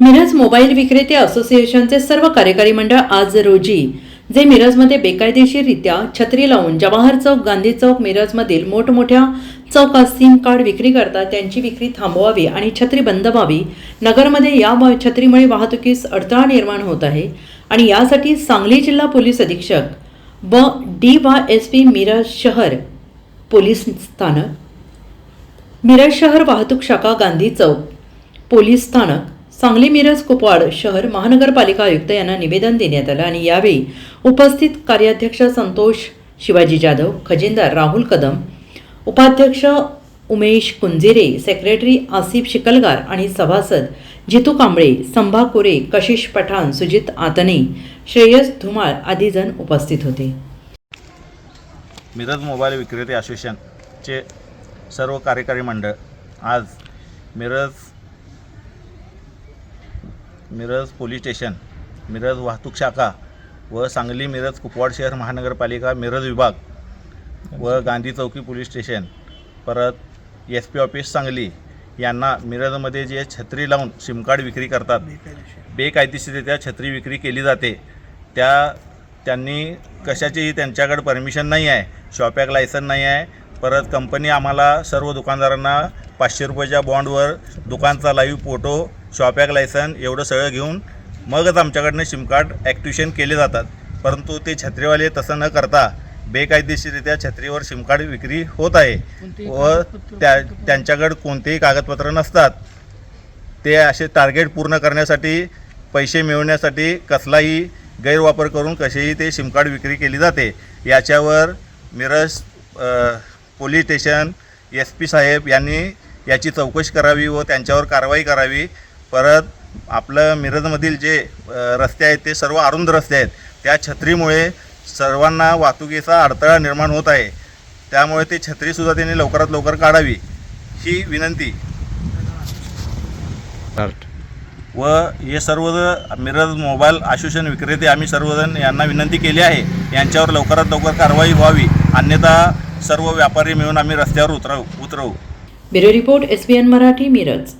Miraj mobile विक्रेते असोसिएशनचे सर्व कार्यकारी मंडळ आज रोजी जे मिरजमध्ये बेकायदेशीररित्या छत्री लावून जवाहर चौक गांधी चौक मिरजमधील मोठमोठ्या चौकात सिम कार्ड विक्री करतात त्यांची विक्री थांबवावी आणि छत्री बंद व्हावी. नगरमध्ये या छत्रीमुळे वाहतुकीस अडथळा निर्माण होत आहे आणि यासाठी सांगली जिल्हा पोलीस अधीक्षक व D Y S P Miraj शहर पोलीस स्थानक मिरज शहर वाहतूक शाखा गांधी चौक पोलीस स्थानक सांगली मिरज कुपवाड शहर महानगरपालिका आयुक्त यांना निवेदन देण्यात आलं आणि यावेळी उपस्थित कार्याध्यक्ष संतोष शिवाजी जाधव खजिनदार राहुल कदम उपाध्यक्ष उमेश कुंजिरे सेक्रेटरी आसिफ शिकलगार आणि सभासद जितू कांबळे संभा कोरे कशिश पठाण सुजित आतने श्रेयस धुमाळ आदी जण उपस्थित होते. मिरज मोबाईल विक्रेते असोसिएशनचे सर्व कार्यकारी मंडळ आज मिरज मिरज पोलीस स्टेशन मिरज वाहतूक शाखा व सांगली मिरज कुपवाड शहर महानगरपालिका मिरज विभाग व गांधी चौकी पोलीस स्टेशन. परत एस पी ऑफिस सांगली यांना मिरजमध्ये जे छत्री लावून सिम कार्ड विक्री करतात बेकायदेशीररित्या छत्री विक्री केली जाते. त्या त्यांनी कशाचीही त्यांच्याकडे परमिशन नाही आहे शॉपॅक लायसन नाही आहे. परत कंपनी आम्हाला सर्व दुकानदारांना पाचशे रुपयाच्या बॉन्डवर दुकानचा live photo shop act licence एवढं सगळं घेऊन मगच आमच्याकडनं सिम कार्ड ॲक्टिवेशन केले जातात. परंतु ते छत्रीवाले तसं न करता बेकायदेशीररित्या छत्रीवर सिम कार्ड विक्री होत आहे व त्या त्यांच्याकडे कोणतेही कागदपत्र नसतात. ते असे टार्गेट पूर्ण करण्यासाठी पैसे मिळवण्यासाठी कसलाही गैरवापर करून कसेही ते सिम कार्ड विक्री केली जाते. याच्यावर Miraj police station S P साहेब यांनी याची चौकशी करावी व त्यांच्यावर कारवाई करावी. परत आपलं मिरजमधील जे रस्ते आहेत ते सर्व अरुंद रस्ते आहेत. त्या छत्रीमुळे सर्वांना वाहतुकीचा अडथळा निर्माण होत आहे. त्यामुळे ती छत्रीसुद्धा त्यांनी लवकरात लवकर काढावी ही विनंती. व हे सर्व मिरज मोबाईल असोसिएशन विक्रेते आम्ही सर्वजण यांना विनंती केली आहे यांच्यावर लवकरात लवकर कारवाई व्हावी. अन्यथा सर्व व्यापारी मिळून आम्ही रस्त्यावर उतरवू उतरवू. Bureau report S Marathi Miraj.